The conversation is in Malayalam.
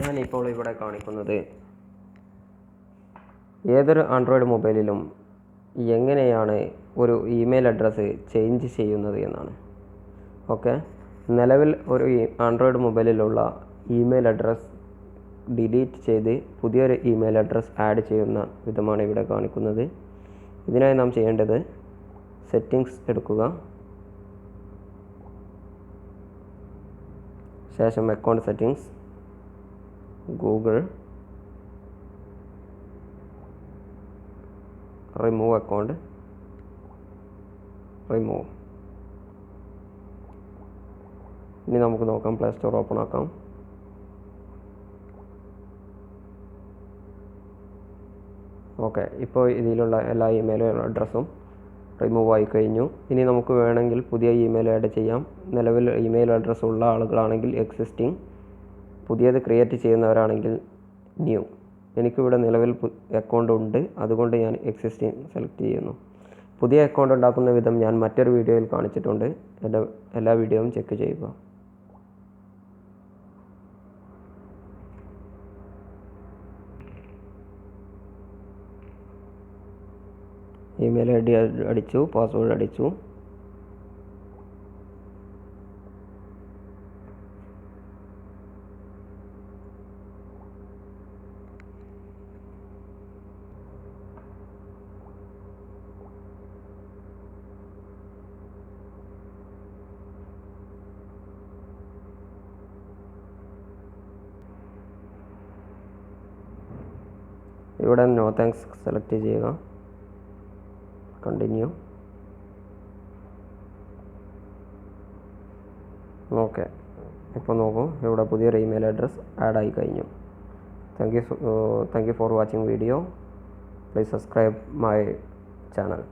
ഞാനിപ്പോൾ ഇവിടെ കാണിക്കുന്നത് ഏതൊരു ആൻഡ്രോയിഡ് മൊബൈലിലും എങ്ങനെയാണ് ഒരു ഇമെയിൽ അഡ്രസ്സ് ചേഞ്ച് ചെയ്യുന്നത് എന്നാണ്. ഓക്കെ നിലവിൽ ഒരു ആൻഡ്രോയിഡ് മൊബൈലിലുള്ള ഇമെയിൽ അഡ്രസ്സ് ഡിലീറ്റ് ചെയ്ത് പുതിയൊരു ഇമെയിൽ അഡ്രസ്സ് ആഡ് ചെയ്യുന്ന വിധമാണ് ഇവിടെ കാണിക്കുന്നത്. ഇതിനായി നാം ചെയ്യേണ്ടത് സെറ്റിങ്സ് എടുക്കുക. ശേഷം account settings Google remove account remove. ഇനി നമുക്ക് നോക്കാം പ്ലേ സ്റ്റോർ ഓപ്പൺ ആക്കാം. ഓക്കെ ഇപ്പോൾ ഇതിലുള്ള എല്ലാ ഇമെയിൽ അഡ്രസ്സും റിമൂവ് ആയി കഴിഞ്ഞു. ഇനി നമുക്ക് വേണമെങ്കിൽ പുതിയ ഇമെയിൽ ആഡ് ചെയ്യാം. നിലവിൽ ഇമെയിൽ അഡ്രസ്സ് ഉള്ള ആളുകളാണെങ്കിൽ എക്സിസ്റ്റിംഗ് പുതിയത് ക്രിയേറ്റ് ചെയ്യുന്നവരാണെങ്കിൽ ന്യൂ. എനിക്കിവിടെ നിലവിൽ അക്കൗണ്ട് ഉണ്ട്. അതുകൊണ്ട് ഞാൻ എക്സിസ്റ്റിംഗ് സെലക്ട് ചെയ്യുന്നു. പുതിയ അക്കൗണ്ട് ഉണ്ടാക്കുന്ന വിധം ഞാൻ മറ്റൊരു വീഡിയോയിൽ കാണിച്ചിട്ടുണ്ട്. എന്റെ എല്ലാ വീഡിയോയും ചെക്ക് ചെയ്യുക. ഇമെയിൽ ഐ ഡി അടിച്ചു പാസ്വേഡ് അടിച്ചു. ഇവിടെ നോ താങ്ക്സ് സെലക്ട് ചെയ്യുക. കണ്ടിന്യൂ ഓക്കെ ഇപ്പോൾ നോക്കൂ ഇവിടെ പുതിയൊരു ഇമെയിൽ അഡ്രസ്സ് ആഡ് ആയി കഴിഞ്ഞു. Thank you thank you for watching video please subscribe my channel